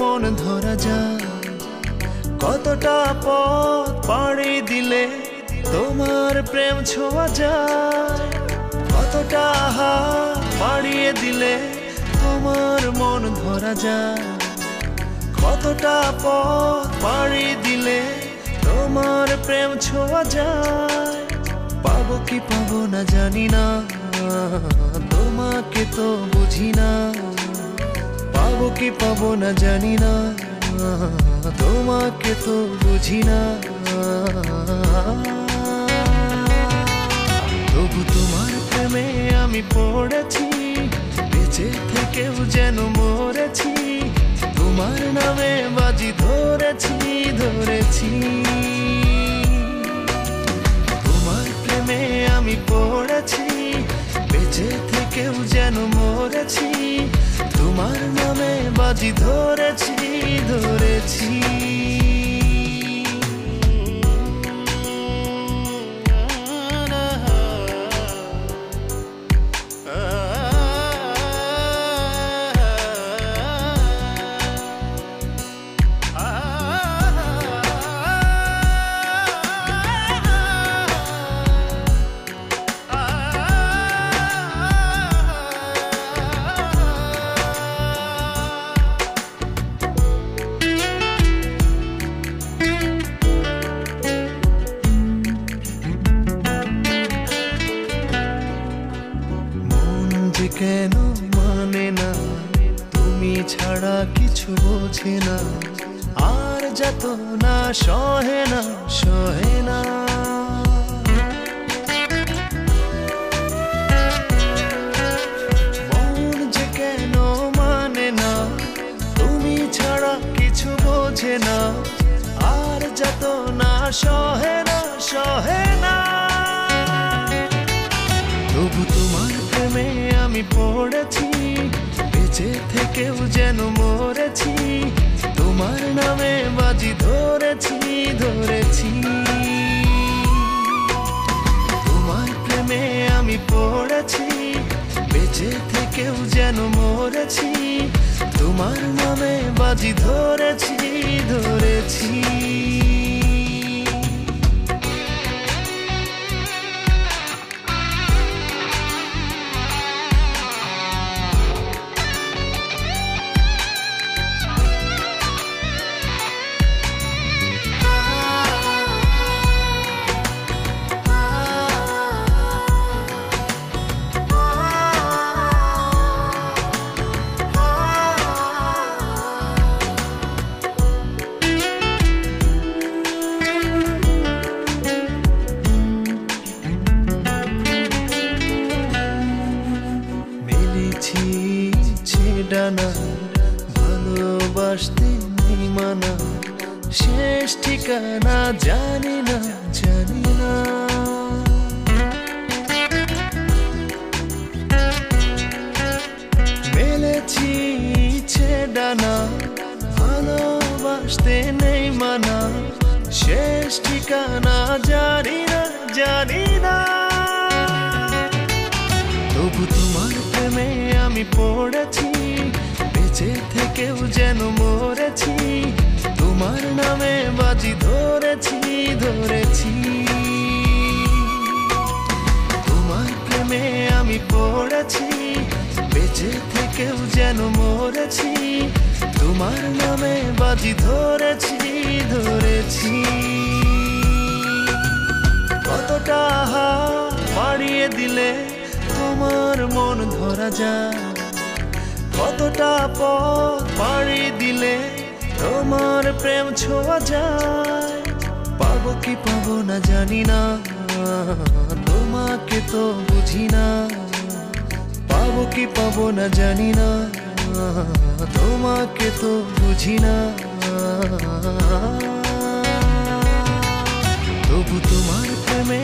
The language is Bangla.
মন ধরা যায়। কতটা পথ পাড়ি দিলে তোমার প্রেম ছোঁয়া যায়। কতটা হাত বাড়িয়ে দিলে তোমার মন ধরা যায়। কতটা পথ পাড়ি দিলে তোমার প্রেম ছোঁয়া যায়। পাবো কি পাবো না জানি না, তোমাকে তো বুঝি না। পাবো কি পাবো না জানি না। তোমাকে তো বুঝি না। তবু তোমার প্রেমে আমি পড়েছি, বেঁচে থেকেও যেন মরেছি। তোমার নামে বাজি ধরেছি ধরেছি। তোমার প্রেমে আমি পড়েছি, বেঁচে থেকেও যেন মরেছি। তোমার নামে বাজি ধরেছি ধরেছি। কেন মানে না? তুমি ছাড়া কিছু বোঝে না। আর যত না সহে না সহে না। কেন মানে না? তুমি ছাড়া কিছু বোঝে না। আর যত না সহে না সহে না। আমি পড়েছি, বেঁচে থেকেও যেন মরেছি, তোমার নামে বাজি ধরেছি ধরেছি। তোমার প্রেমে আমি পড়েছি, বেঁচে থেকেও যেন মরেছি, তোমার নামে বাজি ধরেছি ধরেছি। মেলেছি ছেডানা ভালোবাসতে মানা। শেষ ঠিকানা জানি না জানি না। মেলেছি ছেডানা ভালোবাসতে নেই মানা। শেষ ঠিকানা জানি না জানি না। তবু তোমার প্রেমে আমি পড়েছি, বেঁচে থেকেও যেন মরেছি, তোমার নামে বাজি ধরেছি ধরেছি। তোমার প্রেমে আমি পড়েছি, বেঁচে থেকেও যেন মরেছি, তোমার নামে বাজি ধরেছি ধরেছি। কতটা বাড়িয়ে দিলে তোমার মন ধরা যায়। কতটা পথ পাড়ি দিলে তোমার প্রেম ছোঁয়া যায়। পাবো কি পাবো না জানি না, তোমাকে তো বুঝি না। পাবো কি পাবো না জানি না, তোমাকে তো বুঝি না। তবু তোমার প্রেমে